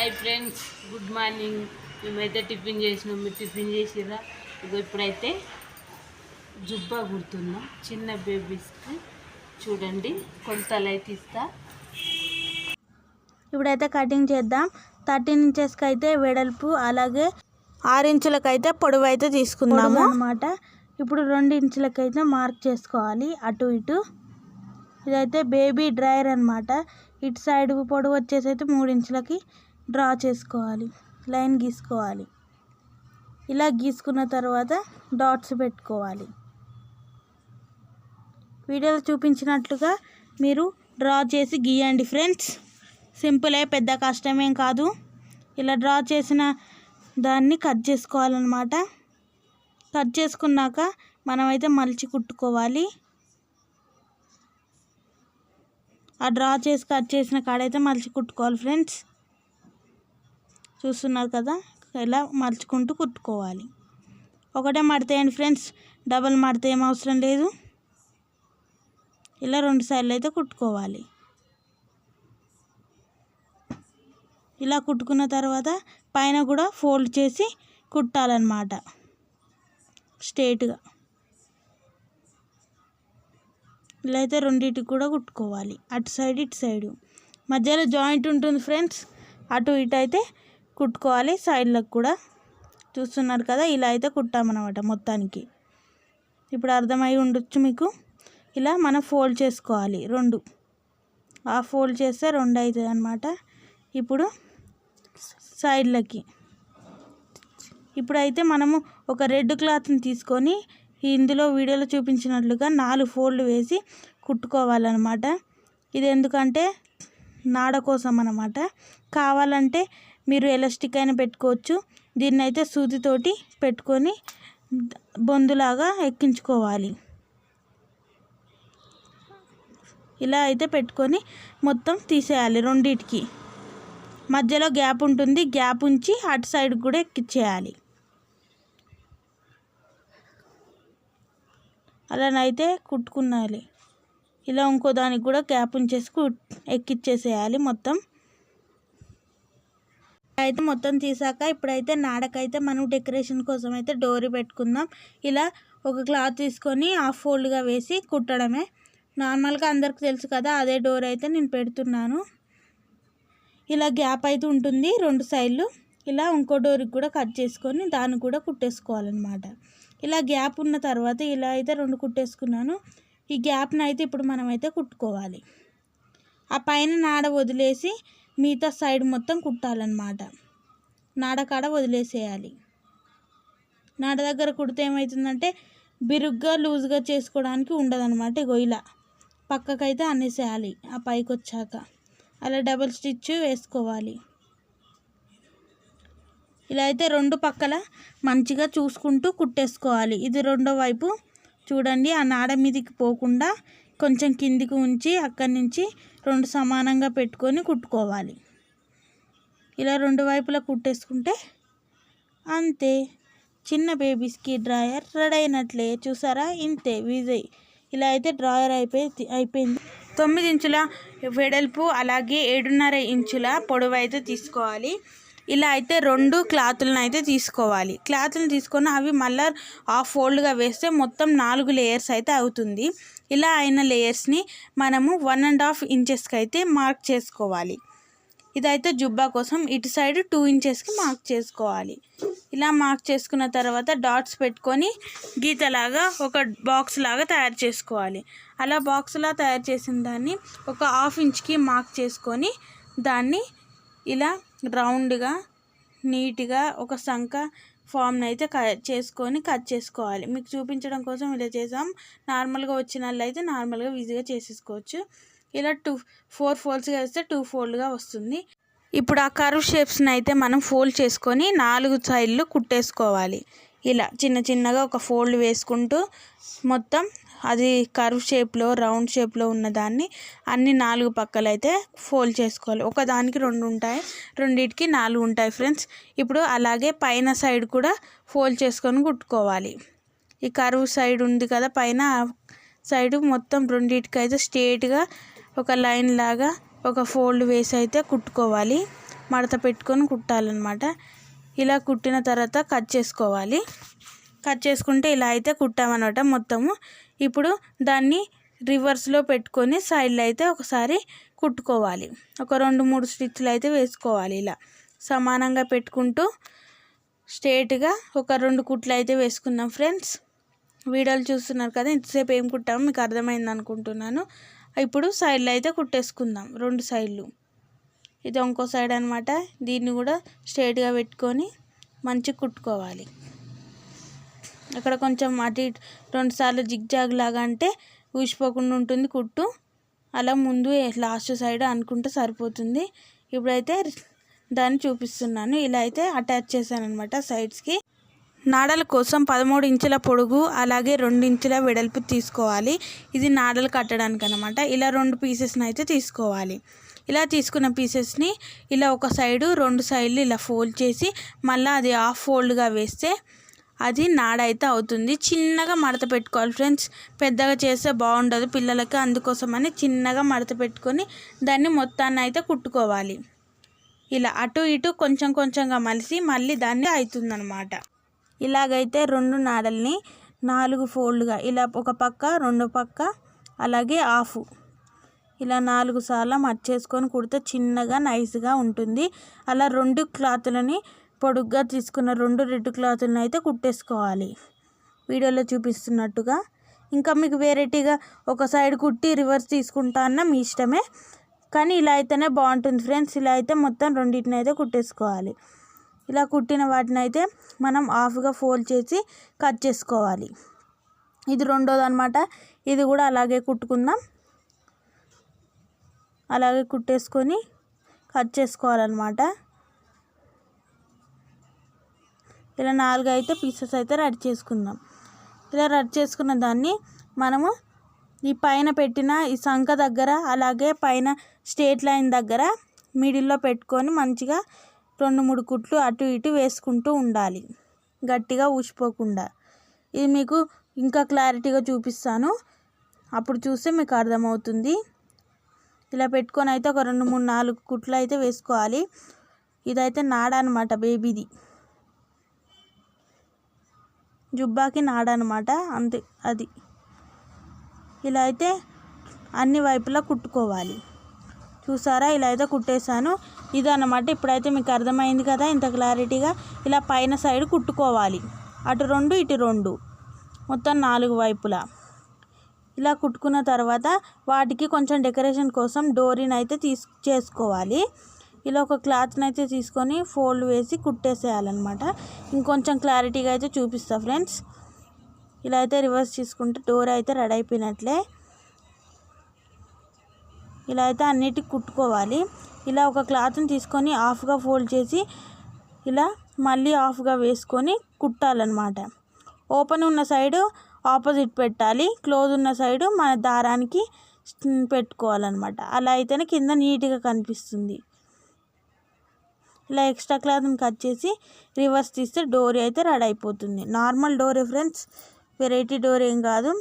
Hi friends good morning. మేమైతే tiffin చేసినాం. మీరు టిఫిన్ చేసిర్రా? ఇగో ఇప్పుడైతే జుబ్బా కుడుతున్నాం చిన్న బేబీస్కి చూడండి. కొలతలు అయితే ఇస్తా. ఇప్పుడైతే కటింగ్ చేద్దాం. థర్టీన్ ఇంచెస్కి అయితే వెడల్పు అలాగే ఆరు ఇంచులకు అయితే పొడవు అయితే తీసుకుందాము. అనమాట ఇప్పుడు రెండు ఇంచులకి అయితే మార్క్ చేసుకోవాలి. అటు ఇటు. ఇదైతే బేబీ డ్రైయర్ అనమాట ఇటు సైడ్ పొడవు వచ్చేసి అయితే మూడు ఇంచులకి డ్రా చేసుకోవాలి. లైన్ గీసుకోవాలి. ఇలా గీసుకున్న తర్వాత డాట్స్ పెట్టుకోవాలి. వీడియోలో చూపించినట్లుగా మీరు డ్రా చేసి గీయండి ఫ్రెండ్స్. సింపులే పెద్ద కష్టమేం కాదు. ఇలా డ్రా చేసిన దాన్ని కట్ చేసుకోవాలన్నమాట. కట్ చేసుకున్నాక మనమైతే మలిచి కుట్టుకోవాలి. ఆ డ్రా చేసి కట్ చేసిన కాడైతే మలిచి కుట్టుకోవాలి ఫ్రెండ్స్. చూస్తున్నారు కదా ఇలా మలుచుకుంటూ కుట్టుకోవాలి. ఒకటే మడతేయండి ఫ్రెండ్స్ డబల్ మడత ఏం అవసరం లేదు. ఇలా రెండు సైడ్లు అయితే కుట్టుకోవాలి. ఇలా కుట్టుకున్న తర్వాత పైన కూడా ఫోల్డ్ చేసి కుట్టాలన్నమాట స్ట్రేట్గా. ఇలా అయితే రెండింటికి కూడా కుట్టుకోవాలి అటు సైడ్ ఇటు సైడు. మధ్యలో జాయింట్ ఉంటుంది ఫ్రెండ్స్ అటు ఇటు అయితే కుట్టుకోవాలి. సైడ్లకు కూడా చూస్తున్నారు కదా ఇలా అయితే కుట్టామన్నమాట మొత్తానికి. ఇప్పుడు అర్థమై ఉండొచ్చు మీకు? ఇలా మనం ఫోల్డ్ చేసుకోవాలి రెండు. ఆ ఫోల్డ్ చేస్తే రెండు అవుతుంది అనమాట ఇప్పుడు సైడ్లకి ఇప్పుడైతే మనము ఒక రెడ్ క్లాత్ని తీసుకొని ఇందులో వీడియోలో చూపించినట్లుగా నాలుగు ఫోల్డ్ వేసి కుట్టుకోవాలన్నమాట. ఇది ఎందుకంటే నాడ కోసం అన్నమాట కావాలంటే మీరు ఎలాస్టిక్ అయినా పెట్టుకోవచ్చు. దీన్ని అయితే సూదితోటి పెట్టుకొని బొందులాగా ఎక్కించుకోవాలి. ఇలా అయితే పెట్టుకొని మొత్తం తీసేయాలి రెండింటికి. మధ్యలో గ్యాప్ ఉంటుంది. గ్యాప్ ఉంచి అటు సైడ్ కూడా ఎక్కించేయాలి అలానైతే కుట్టుకున్నాలి. ఇలా ఇంకో దానికి కూడా గ్యాప్ ఉంచేసి కు ఎక్కిచ్చేసేయాలి మొత్తం. అయితే మొత్తం తీసాక ఇప్పుడైతే నాడకైతే మనం డెకరేషన్ కోసం అయితే డోరీ పెట్టుకుందాం. ఇలా ఒక క్లాత్ తీసుకొని హాఫ్ ఫోల్డ్గా వేసి కుట్టడమే. నార్మల్గా అందరికి తెలుసు కదా అదే డోర్ అయితే నేను పెడుతున్నాను. ఇలా గ్యాప్ అయితే ఉంటుంది రెండు సైడ్లు. ఇలా ఇంకో డోర్కి కూడా కట్ చేసుకొని దాన్ని కూడా కుట్టేసుకోవాలన్నమాట. ఇలా గ్యాప్ ఉన్న తర్వాత ఇలా అయితే రెండు కుట్టేసుకున్నాను. ఈ గ్యాప్ని అయితే ఇప్పుడు మనమైతే కుట్టుకోవాలి. ఆ పైన నాడ వదిలేసి మిగతా సైడ్ మొత్తం కుట్టాలన్నమాట. నాడకాడ వదిలేసేయాలి. నాడ దగ్గర కుడితే ఏమవుతుందంటే బిరుగ్గా లూజ్గా చేసుకోవడానికి ఉండదన్నమాట ఇగో ఇలా పక్కకైతే అనేసేయాలి ఆ పైకి వచ్చాక అలా డబుల్ స్టిచ్ వేసుకోవాలి. ఇలా అయితే రెండు పక్కల మంచిగా చూసుకుంటూ కుట్టేసుకోవాలి. ఇది రెండో వైపు చూడండి ఆ నాడ మీదకి పోకుండా కొంచెం కిందికి ఉంచి అక్కడి నుంచి రెండు సమానంగా పెట్టుకొని కుట్టుకోవాలి. ఇలా రెండు వైపులా కుట్టేసుకుంటే అంతే. చిన్న బేబీస్కి డ్రాయర్ రెడీ అయినట్లే. చూసారా? ఇంతే. విజయ్. ఇలా అయితే డ్రాయర్ అయిపోయి అయిపోయింది. తొమ్మిది ఇంచుల వెడల్పు అలాగే ఏడున్నర ఇంచుల పొడవు అయితే తీసుకోవాలి. ఇలా అయితే రెండు క్లాతులను అయితే తీసుకోవాలి. క్లాతులు తీసుకొని అవి మళ్ళీ హాఫ్ ఫోల్డ్గా వేస్తే మొత్తం నాలుగు లేయర్స్ అయితే అవుతుంది. ఇలా అయిన లేయర్స్ని మనము వన్ అండ్ హాఫ్ ఇంచెస్కి అయితే మార్క్ చేసుకోవాలి. ఇదైతే జుబ్బా కోసం ఇటు సైడ్ టూ ఇంచెస్కి మార్క్ చేసుకోవాలి. ఇలా మార్క్ చేసుకున్న తర్వాత డాట్స్ పెట్టుకొని గీతలాగా ఒక బాక్స్ లాగా తయారు చేసుకోవాలి. అలా బాక్స్లా తయారు చేసిన దాన్ని ఒక హాఫ్ ఇంచ్కి మార్క్ చేసుకొని దాన్ని ఇలా రౌండ్గా నీట్గా ఒక సంఖ ఫామ్ని అయితే కట్ చేసుకొని కట్ చేసుకోవాలి. మీకు చూపించడం కోసం ఇలా చేసాం. నార్మల్గా వచ్చిన వాళ్ళు అయితే నార్మల్గా ఈజీగా చేసేసుకోవచ్చు. ఇలా టూ ఫోర్ ఫోల్డ్స్గా వేస్తే టూ ఫోల్డ్గా వస్తుంది. ఇప్పుడు ఆ కర్వ్ షేప్స్ని అయితే మనం ఫోల్డ్ చేసుకొని నాలుగు సైడ్లు కుట్టేసుకోవాలి. ఇలా చిన్న చిన్నగా ఒక ఫోల్డ్ వేసుకుంటూ మొత్తం అది కర్వ్ షేప్లో రౌండ్ షేప్లో ఉన్న దాన్ని అన్ని నాలుగు పక్కలు అయితే ఫోల్డ్ చేసుకోవాలి. ఒకదానికి రెండు ఉంటాయి రెండింటికి నాలుగు ఉంటాయి ఫ్రెండ్స్. ఇప్పుడు అలాగే పైన సైడ్ కూడా ఫోల్డ్ చేసుకొని కుట్టుకోవాలి. ఈ కరువు సైడ్ ఉంది కదా పైన సైడ్ మొత్తం రెండింటికి అయితే స్ట్రేట్గా ఒక లైన్ లాగా ఒక ఫోల్డ్ వేసి అయితే కుట్టుకోవాలి. మడత పెట్టుకొని కుట్టాలన్నమాట. ఇలా కుట్టిన తర్వాత కట్ చేసుకోవాలి. కట్ చేసుకుంటే ఇలా అయితే కుట్టామన్నమాట మొత్తము. ఇప్పుడు దాన్ని రివర్స్లో పెట్టుకొని సైడ్లో అయితే ఒకసారి కుట్టుకోవాలి. ఒక రెండు మూడు స్టిచ్లు అయితే వేసుకోవాలి ఇలా. సమానంగా పెట్టుకుంటూ స్ట్రేట్గా ఒక రెండు కుట్లు అయితే వేసుకుందాం ఫ్రెండ్స్. వీడియోలు చూస్తున్నారు కదా ఇంతసేపు ఏం కుట్టామో మీకు అర్థమైంది అనుకుంటున్నాను. ఇప్పుడు సైడ్లో అయితే కుట్టేసుకుందాం రెండు సైడ్లు. ఇది ఇంకో సైడ్ అనమాట దీన్ని కూడా స్ట్రేట్గా పెట్టుకొని మంచిగా కుట్టుకోవాలి. అక్కడ కొంచెం అటు ఇటు రెండు సార్లు జిగ్జాగ్ లాగా అంటే ఊసిపోకుండా ఉంటుంది కుట్టు. అలా ముందు లాస్ట్ సైడ్ అనుకుంటే సరిపోతుంది. ఇప్పుడైతే దాన్ని చూపిస్తున్నాను. ఇలా అయితే అటాచ్ చేశాను అనమాట సైడ్స్కి. నాడల కోసం పదమూడు ఇంచుల పొడుగు అలాగే రెండు ఇంచుల వెడల్పు తీసుకోవాలి. ఇది నాడలు కట్టడానికి అనమాట ఇలా రెండు పీసెస్ని అయితే తీసుకోవాలి. ఇలా తీసుకున్న పీసెస్ని ఇలా ఒక సైడు రెండు సైడ్లు ఇలా ఫోల్డ్ చేసి మళ్ళీ అది హాఫ్ ఫోల్డ్గా వేస్తే అది నాడైతే అవుతుంది. చిన్నగా మడత పెట్టుకోవాలి ఫ్రెండ్స్. పెద్దగా చేస్తే బాగుండదు పిల్లలకి. అందుకోసమని చిన్నగా మడత పెట్టుకొని దాన్ని మొత్తాన్ని అయితే కుట్టుకోవాలి. ఇలా అటు ఇటు కొంచెం కొంచెంగా మలిసి మళ్ళీ దాన్ని అవుతుందన్నమాట. ఇలాగైతే రెండు నాడల్ని నాలుగు ఫోల్డ్గా ఇలా ఒక పక్క రెండు పక్క అలాగే ఆఫ్ ఇలా నాలుగు సార్లు మర్చేసుకొని కుడితే చిన్నగా నైస్గా ఉంటుంది. అలా రెండు క్లాతులని పొడుగ్గా తీసుకున్న రెండు రెడ్ క్లాతులను అయితే కుట్టేసుకోవాలి. వీడియోలో చూపిస్తున్నట్టుగా. ఇంకా మీకు వెరైటీగా ఒక సైడ్ కుట్టి రివర్స్ తీసుకుంటా అన్న మీ ఇష్టమే. కానీ ఇలా అయితేనే బాగుంటుంది ఫ్రెండ్స్. ఇలా అయితే మొత్తం రెండింటిని అయితే కుట్టేసుకోవాలి. ఇలా కుట్టిన వాటిని అయితే మనం హాఫ్గా ఫోల్డ్ చేసి కట్ చేసుకోవాలి. ఇది రెండోది అనమాట ఇది కూడా అలాగే కుట్టుకుందాం. అలాగే కుట్టేసుకొని కట్ చేసుకోవాలన్నమాట. ఇలా నాలుగు అయితే పీసెస్ అయితే రెడీ చేసుకుందాం. ఇలా రెడీ చేసుకున్న దాన్ని మనము ఈ పైన పెట్టిన ఈ సంఖ దగ్గర అలాగే పైన స్ట్రేట్ లైన్ దగ్గర మిడిల్లో పెట్టుకొని మంచిగా రెండు మూడు కుట్లు అటు ఇటు వేసుకుంటూ ఉండాలి. గట్టిగా ఊసిపోకుండా. ఇది మీకు ఇంకా క్లారిటీగా చూపిస్తాను. అప్పుడు చూస్తే మీకు అర్థమవుతుంది. ఇలా పెట్టుకొని అయితే ఒక రెండు మూడు నాలుగు కుట్లు అయితే వేసుకోవాలి. ఇదైతే నాడ అనమాట బేబీది జుబ్బాకి నాడ అనమాట అంతే అది. ఇలా అయితే అన్ని వైపులా కుట్టుకోవాలి. చూసారా? ఇలా అయితే కుట్టేశాను. ఇది అన్నమాట ఇప్పుడైతే మీకు అర్థమైంది కదా ఇంత క్లారిటీగా. ఇలా పైన సైడ్ కుట్టుకోవాలి. అటు రెండు ఇటు రెండు. మొత్తం నాలుగు వైపులా. ఇలా కుట్టుకున్న తర్వాత వాటికి కొంచెం డెకరేషన్ కోసం డోరీని అయితే తీసు చేసుకోవాలి. ఇలా ఒక క్లాత్ని అయితే తీసుకొని ఫోల్డ్ వేసి కుట్టేసేయాలన్నమాట. ఇంకొంచెం క్లారిటీగా అయితే చూపిస్తా ఫ్రెండ్స్. ఇలా అయితే రివర్స్ తీసుకుంటే డోర్ అయితే రెడీ అయిపోయినట్లే. ఇలా అయితే అన్నిటికి కుట్టుకోవాలి. ఇలా ఒక క్లాత్ని తీసుకొని హాఫ్గా ఫోల్డ్ చేసి ఇలా మళ్ళీ హాఫ్గా వేసుకొని కుట్టాలన్నమాట. ఓపెన్ ఉన్న సైడు ఆపోజిట్ పెట్టాలి. క్లోజ్ ఉన్న సైడు మన దారానికి పెట్టుకోవాలన్నమాట. అలా అయితేనే కింద నీట్గా కనిపిస్తుంది. ఇలా ఎక్స్ట్రా క్లాత్ని కట్ చేసి రివర్స్ తీస్తే డోరీ అయితే రెడీ అయిపోతుంది. Normal door friends variety door ఏం కాదు.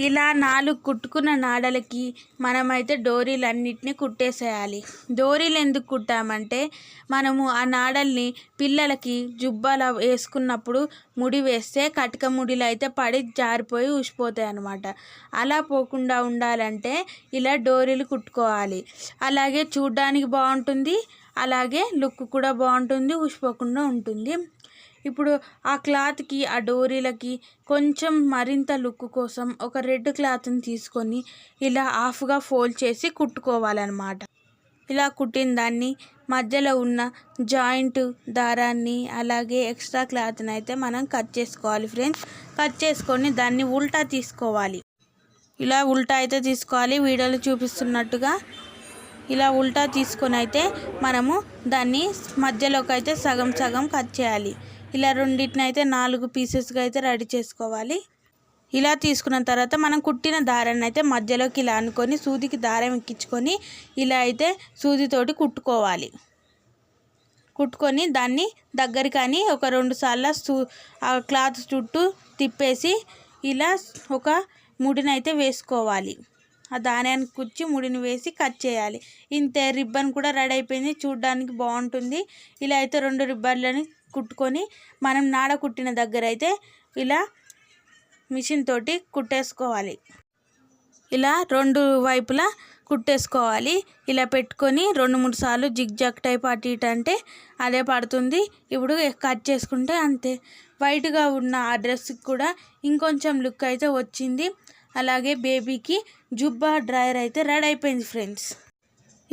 ఇలా నాలుగు కుట్టుకున్న నాడలకి మనమైతే డోరీలు అన్నిటినీ కుట్టేసేయాలి. డోరీలు ఎందుకు కుట్టామంటే మనము ఆ నాడల్ని పిల్లలకి జుబ్బాల వేసుకున్నప్పుడు ముడి వేస్తే కటిక ముడిలో అయితే పడి జారిపోయి ఊసిపోతాయి అన్నమాట. అలా పోకుండా ఉండాలంటే ఇలా డోరీలు కుట్టుకోవాలి. అలాగే చూడ్డానికి బాగుంటుంది అలాగే లుక్ కూడా బాగుంటుంది ఊసిపోకుండా ఉంటుంది. ఇప్పుడు ఆ క్లాత్కి ఆ డోరీలకి కొంచెం మరింత లుక్ కోసం ఒక రెడ్ క్లాత్ని తీసుకొని ఇలా హాఫ్గా ఫోల్డ్ చేసి కుట్టుకోవాలన్నమాట. ఇలా కుట్టిన దాన్ని మధ్యలో ఉన్న జాయింట్ దారాన్ని అలాగే ఎక్స్ట్రా క్లాత్ని అయితే మనం కట్ చేసుకోవాలి ఫ్రెండ్స్. కట్ చేసుకొని దాన్ని ఉల్టా తీసుకోవాలి. ఇలా ఉల్టా అయితే తీసుకోవాలి. వీడియోలో చూపిస్తున్నట్టుగా ఇలా ఉల్టా తీసుకొని అయితే మనము దాన్ని మధ్యలోకి అయితే సగం సగం కట్ చేయాలి. ఇలా రెండింటిని అయితే నాలుగు పీసెస్గా అయితే రెడీ చేసుకోవాలి. ఇలా తీసుకున్న తర్వాత మనం కుట్టిన దారాన్ని అయితే మధ్యలోకి ఇలా అనుకొని సూదికి దారం ఎక్కించుకొని ఇలా అయితే సూదితోటి కుట్టుకోవాలి. కుట్టుకొని దాన్ని దగ్గర కానీ ఒక రెండు సార్లు సూ ఆ క్లాత్ చుట్టూ తిప్పేసి ఇలా ఒక ముడినైతే వేసుకోవాలి. ఆ ధాన్యానికి కుచ్చి ముడిని వేసి కట్ చేయాలి. ఇంతే రిబ్బన్ కూడా రెడీ అయిపోయింది. చూడడానికి బాగుంటుంది. ఇలా అయితే రెండు రిబ్బన్లని కుట్టుకొని మనం నాడ కుట్టిన దగ్గర అయితే ఇలా మిషన్ తోటి కుట్టేసుకోవాలి. ఇలా రెండు వైపులా కుట్టేసుకోవాలి. ఇలా పెట్టుకొని రెండు మూడు సార్లు జిగ్ జాగ్ టైప్ అటు ఇటు అంటే అదే పడుతుంది. ఇప్పుడు కట్ చేసుకుంటే అంతే. వైట్గా ఉన్న ఆ డ్రెస్కి కూడా ఇంకొంచెం లుక్ అయితే వచ్చింది. అలాగే బేబీకి జుబ్బా డ్రయర్ అయితే రెడీ అయిపోయింది ఫ్రెండ్స్.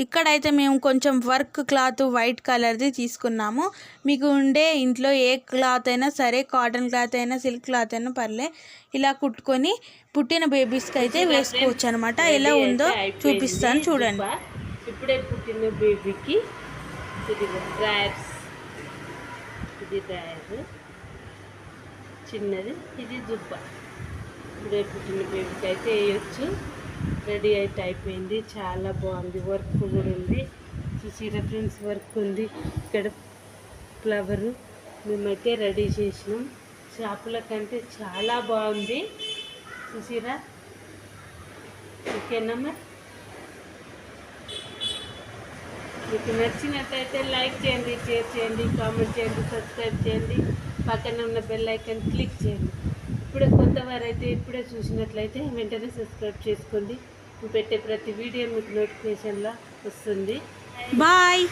ఇక్కడైతే మేము కొంచెం వర్క్ క్లాత్ వైట్ కలర్ది తీసుకున్నాము. మీకు ఉండే ఇంట్లో ఏ క్లాత్ అయినా సరే కాటన్ క్లాత్ అయినా సిల్క్ క్లాత్ అయినా పర్లే ఇలా కుట్టుకొని పుట్టిన బేబీస్కి అయితే వేసుకోవచ్చు అనమాట ఎలా ఉందో చూపిస్తాను చూడండి. ఇప్పుడే పుట్టిన బేబీకి ఇది డ్రాయర్స్. ఇది డ్రాయర్. చిన్నది. ఇది జుబ్బా ఇప్పుడే పుట్టిన బేబీకి అయితే వేయచ్చు. రెడీ అయితే అయిపోయింది. చాలా బాగుంది. వర్క్ కూడా ఉంది. చూసి రెఫరెన్స్ వర్క్ ఉంది. ఇక్కడ ఫ్లవరు మేమైతే రెడీ చేసినాం. షాపుల కంటే చాలా బాగుంది. చూసిరా? ఓకేనా మరి మీకు నచ్చినట్టయితే లైక్ చేయండి షేర్ చేయండి కామెంట్ చేయండి సబ్స్క్రైబ్ చేయండి. పక్కన ఉన్న బెల్ ఐకన్ క్లిక్ చేయండి. ఇప్పుడే కొత్త వారైతే ఇప్పుడే చూసినట్లయితే వెంటనే సబ్స్క్రైబ్ చేసుకోండి. పెట్టే ప్రతి వీడియో మీకు నోటిఫికేషన్లో వస్తుంది. బాయ్